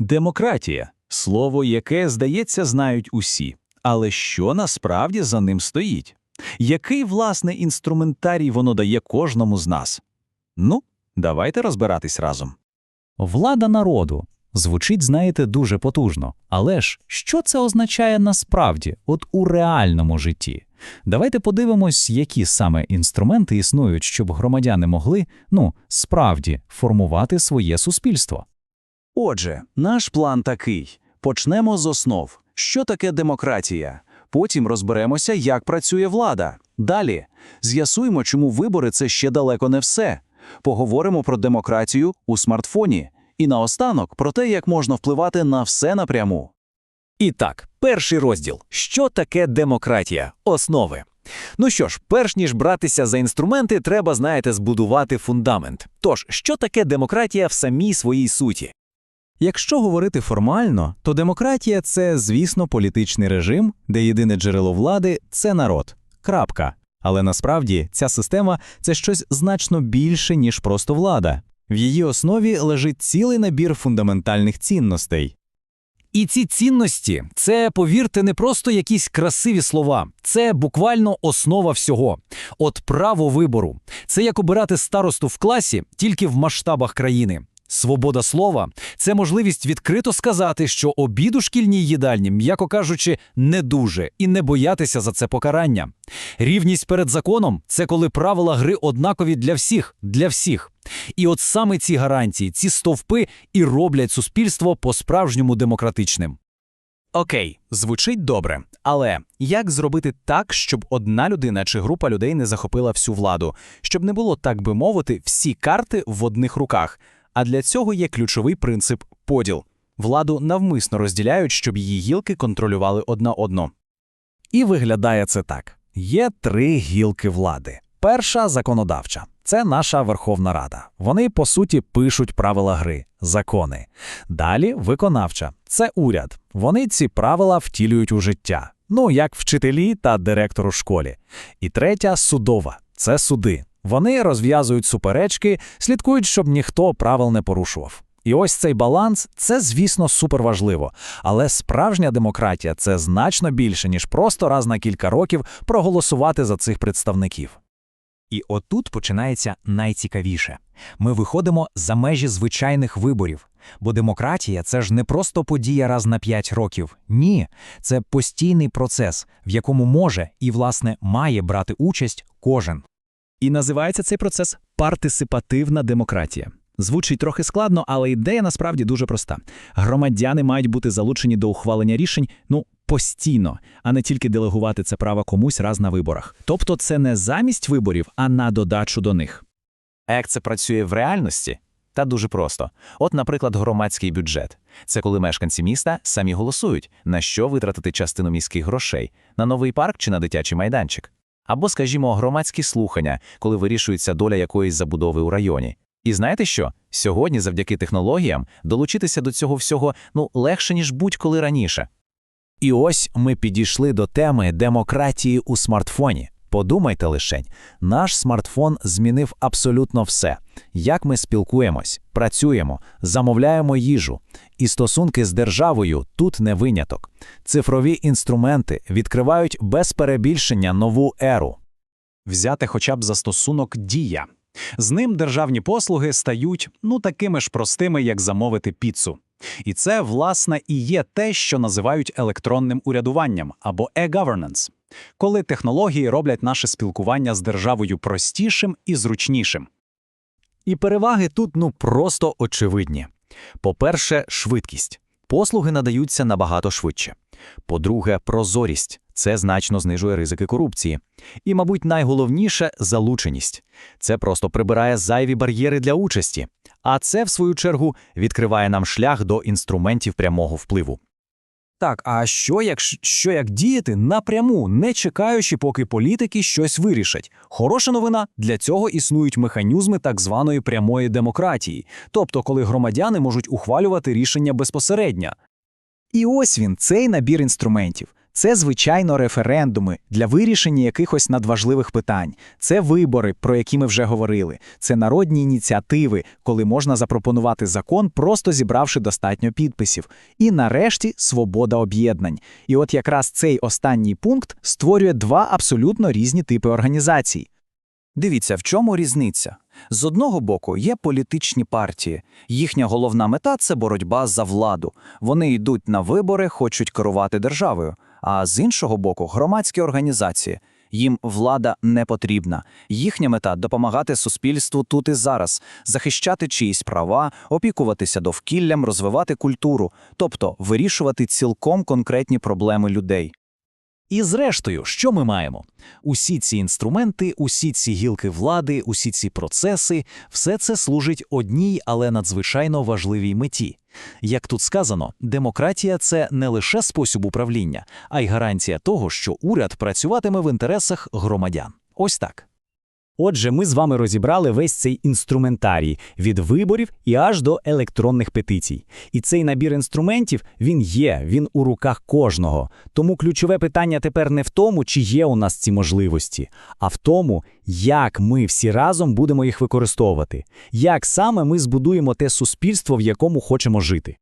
Демократія слово, яке, здається, знають усі. Але що насправді за ним стоїть? Який, власне, інструментарій воно дає кожному з нас? Ну, давайте розбиратись разом. Влада народу. Звучить, знаєте, дуже потужно. Але ж що це означає насправді, от у реальному житті? Давайте подивимось, які саме інструменти існують, щоб громадяни могли, ну, справді, формувати своє суспільство. Отже, наш план такий: почнемо з основ. Що таке демократія? Потім розберемося, як працює влада. Далі з'ясуємо, чому вибори це ще далеко не все. Поговоримо про демократію у смартфоні. І наостанок про те, як можна впливати на все напряму. І так, перший розділ. Що таке демократія? Основи. Ну що ж, перш ніж братися за інструменти, треба, знаєте, збудувати фундамент. Тож, що таке демократія в самій своїй суті? Якщо говорити формально, то демократія це, звісно, політичний режим, де єдине джерело влади це народ. Крапка. Але насправді ця система це щось значно більше, ніж просто влада. В її основі лежить цілий набір фундаментальних цінностей. І ці цінності це, повірте, не просто якісь красиві слова, це буквально основа всього. От право вибору це як обирати старосту в класі тільки в масштабах країни. Свобода слова це можливість відкрито сказати, що обід у шкільній їдальні, м'яко кажучи, не дуже, і не боятися за це покарання. Рівність перед законом це коли правила гри однакові для всіх, для всіх. І от саме ці гарантії, ці стовпи і роблять суспільство по-справжньому демократичним. Окей, звучить добре, але як зробити так, щоб одна людина чи група людей не захопила всю владу, щоб не було, так би мовити, всі карти в одних руках? А для цього є ключовий принцип поділ. Владу навмисно розділяють, щоб її гілки контролювали одна одну. І виглядає це так: є три гілки влади. Перша законодавча це наша Верховна Рада. Вони, по суті, пишуть правила гри, закони. Далі виконавча це уряд. Вони ці правила втілюють у життя. Ну, як вчителі та директор у школі. І третя судова це суди. Вони розв'язують суперечки, слідкують, щоб ніхто правил не порушував. І ось цей баланс це, звісно, суперважливо. Але справжня демократія це значно більше, ніж просто раз на кілька років проголосувати за цих представників. І отут починається найцікавіше. Ми виходимо за межі звичайних виборів. Бо демократія це ж не просто подія раз на п'ять років. Ні, це постійний процес, в якому може і, власне, має брати участь кожен. І називається цей процес партисипативна демократія. Звучить трохи складно, але ідея насправді дуже проста. Громадяни мають бути залучені до ухвалення рішень, ну, постійно, а не тільки делегувати це право комусь раз на виборах. Тобто це не замість виборів, а на додачу до них. А як це працює в реальності? Та дуже просто. От, наприклад, громадський бюджет. Це коли мешканці міста самі голосують, на що витратити частину міських грошей на новий парк чи на дитячий майданчик. Або, скажімо, громадські слухання, коли вирішується доля якоїсь забудови у районі. І знаєте що? Сьогодні, завдяки технологіям, долучитися до цього всього ну легше ніж будь-коли раніше. І ось ми підійшли до теми демократії у смартфоні. Подумайте лишень, наш смартфон змінив абсолютно все. Як ми спілкуємось, працюємо, замовляємо їжу. І стосунки з державою тут не виняток. Цифрові інструменти відкривають без перебільшення нову еру. Взяти хоча б застосунок Дія. З ним державні послуги стають ну такими ж простими, як замовити піцу. І це, власне, і є те, що називають електронним урядуванням або e-governance, коли технології роблять наше спілкування з державою простішим і зручнішим. І переваги тут ну просто очевидні. По-перше, швидкість. Послуги надаються набагато швидше. По-друге, прозорість це значно знижує ризики корупції. І, мабуть, найголовніше залученість. Це просто прибирає зайві бар'єри для участі. А це, в свою чергу, відкриває нам шлях до інструментів прямого впливу. Так, а що як що як діяти напряму, не чекаючи, поки політики щось вирішать? Хороша новина для цього існують механізми так званої прямої демократії, тобто коли громадяни можуть ухвалювати рішення безпосередньо. І ось він, цей набір інструментів. Це, звичайно, референдуми для вирішення якихось надважливих питань. Це вибори, про які ми вже говорили. Це народні ініціативи, коли можна запропонувати закон, просто зібравши достатньо підписів. І нарешті свобода об'єднань. І от якраз цей останній пункт створює два абсолютно різні типи організацій. Дивіться, в чому різниця. З одного боку є політичні партії. Їхня головна мета це боротьба за владу. Вони йдуть на вибори, хочуть керувати державою. А з іншого боку, громадські організації. Їм влада не потрібна. Їхня мета допомагати суспільству тут і зараз, захищати чиїсь права, опікуватися довкіллям, розвивати культуру, тобто вирішувати цілком конкретні проблеми людей. І зрештою, що ми маємо? Усі ці інструменти, усі ці гілки влади, усі ці процеси все це служить одній, але надзвичайно важливій меті. Як тут сказано, демократія це не лише спосіб управління, а й гарантія того, що уряд працюватиме в інтересах громадян. Ось так. Отже, ми з вами розібрали весь цей інструментарій від виборів і аж до електронних петицій. І цей набір інструментів він є, він у руках кожного. Тому ключове питання тепер не в тому, чи є у нас ці можливості, а в тому, як ми всі разом будемо їх використовувати, як саме ми збудуємо те суспільство, в якому хочемо жити.